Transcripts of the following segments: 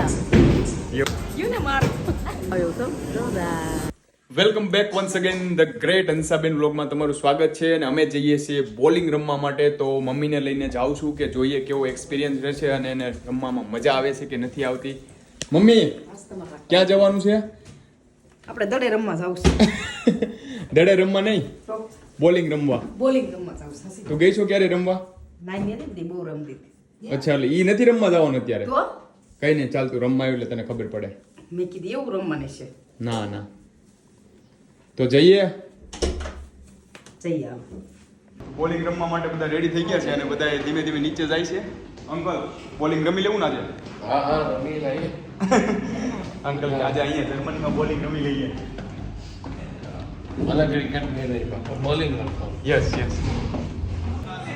બધા યુ ને મારું આવ્યો તો જોરદાર welcome back once again the great Hansaben વ્લોગમાં તમારું સ્વાગત છે અને અમે જઈએ છીએ બોલિંગ રમવા માટે. તો મમ્મીને લઈને જાઉં છું કે જોઈએ કેવો એક્સપિરિયન્સ રહેશે અને એને રમવામાં મજા આવે છે કે નથી આવતી. મમ્મી ક્યાં જવાનું છે? આપણે દડે રમવા જાવ છે. દડે રમવા નહીં? બોલિંગ રમવા. બોલિંગ રમવા જાવ છે તો ગઈ છો ક્યારે રમવા? નાની હતી બહુ રમતી હતી. અચ્છા એટલે ઈ નથી રમવા જવાનું અત્યારે? તો? કઈ નહીં ચાલતું રમવાયું રમવા એટલે તને ખબર પડે. મેં કીધું એવું રમવાને છે. ના ના. તો જઈએ? જઈએ બોલિંગ રમવા માટે બધા રેડી થઈ ગયા છે અને બધા ધીમે ધીમે નીચે જાય છે. અંકલ બોલિંગ રમી લેવું ના આજે? હા હા રમી લઈએ. અંકલ આજે અહીંયા જર્મનીમાં બોલિંગ રમી લઈએ. અલગ ક્રિકેટ નહીં રહી બોલિંગ રમતો યસ યસ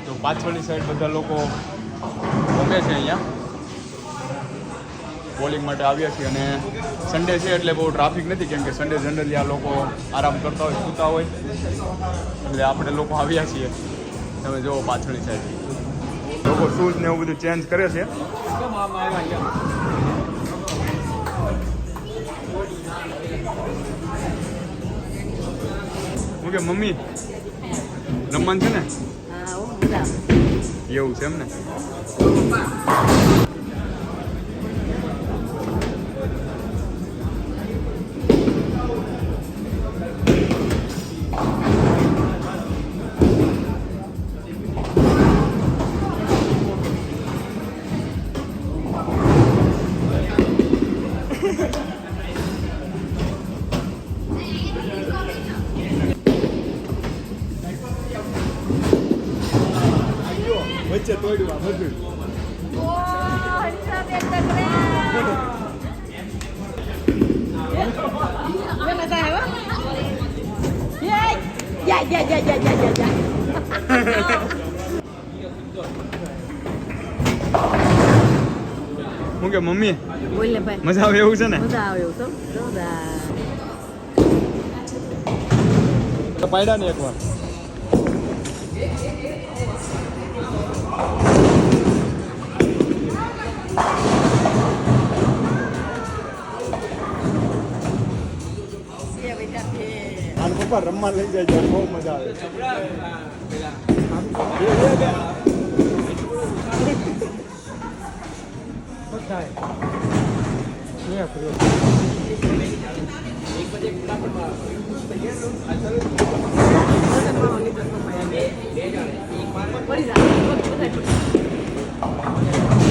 તો પાછળની સાઈડ બધા લોકો રમે છે અહીંયા. બોલિંગ માટે આવ્યા છીએ અને સન્ડે છે એટલે બહુ ટ્રાફિક નથી કેમ કે સન્ડે જનરલી આ લોકો આરામ કરતા હોય સૂતા હોય. એટલે આપણે લોકો આવ્યા છીએ. તમે જુઓ પાછળની સાઈડ લોકો શૂઝ ને એવું બધું ચેન્જ કરે છે. હું કે મમ્મી? રમવાનું છે ને? એવું છે એમ ને વચ્ચે તોડ્યું આ બધું Buenas tardes, ¿va? ¡Yay! ¡Ya, ya, ya, ya, ya, ya, ya! હું કે મમ્મી બોલ ને ભાઈ મજા આવે એવું છે ને મજા આવે એવું તો જોરદાર પાડ્યા ને એકવાર આને પપ્પા રમવા લઈ જાય છે બહુ મજા આવે પડી જાય બધા